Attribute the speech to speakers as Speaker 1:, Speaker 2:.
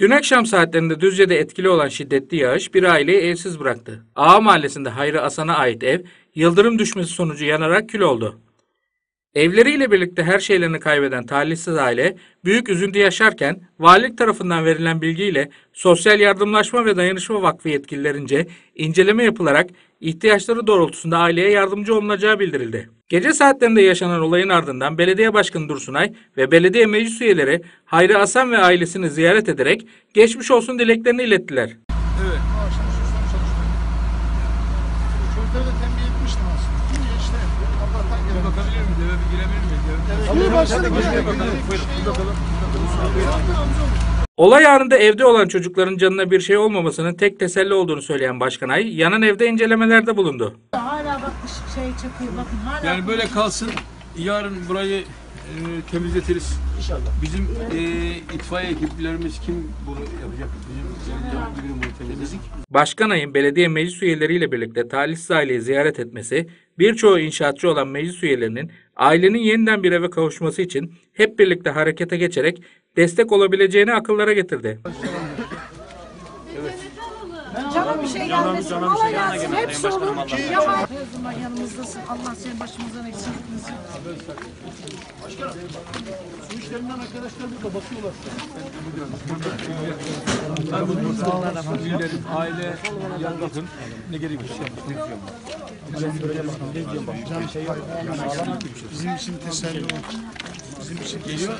Speaker 1: Dün akşam saatlerinde Düzce'de etkili olan şiddetli yağış bir aileyi evsiz bıraktı. Ağa mahallesinde Hayri Asan'a ait ev, yıldırım düşmesi sonucu yanarak kül oldu. Evleriyle birlikte her şeylerini kaybeden talihsiz aile büyük üzüntü yaşarken valilik tarafından verilen bilgiyle Sosyal Yardımlaşma ve Dayanışma Vakfı yetkililerince inceleme yapılarak ihtiyaçları doğrultusunda aileye yardımcı olunacağı bildirildi. Gece saatlerinde yaşanan olayın ardından Belediye Başkanı Dursunay ve belediye meclis üyeleri Hayri Asan ve ailesini ziyaret ederek geçmiş olsun dileklerini ilettiler.
Speaker 2: Evet.
Speaker 3: Çocukları da tembih etmiştim aslında.
Speaker 1: Olay anında evde olan çocukların canına bir şey olmamasının tek teselli olduğunu söyleyen Başkan Ay, yanan evde incelemelerde bulundu.
Speaker 4: Hala bak şey çakıyor bakın hala.
Speaker 2: Yani böyle kalsın. Yarın burayı e, temizletiriz. İnşallah. Bizim e, itfaiye ekiplerimiz kim bunu yapacak? Bizim yani, birim bunu temizledik.
Speaker 1: Başkan Ay'ın belediye meclis üyeleriyle birlikte talihsiz aileyi ziyaret etmesi, birçoğu inşaatçı olan meclis üyelerinin ailenin yeniden bir eve kavuşması için hep birlikte harekete geçerek destek olabileceğini akıllara getirdi.
Speaker 4: Canım bir şey gelmesin. Allah gelsin. Hepsi olur. Her zaman yanımızdasın. Allah senin başımızdan eksik etmesin.
Speaker 3: Bu işlerinden arkadaşlar burada bakıyorlar.
Speaker 2: Illerin, aile, yan bakın. Ne gerekiyor?
Speaker 3: Bizim için teselli ol. Bizim için geliyor.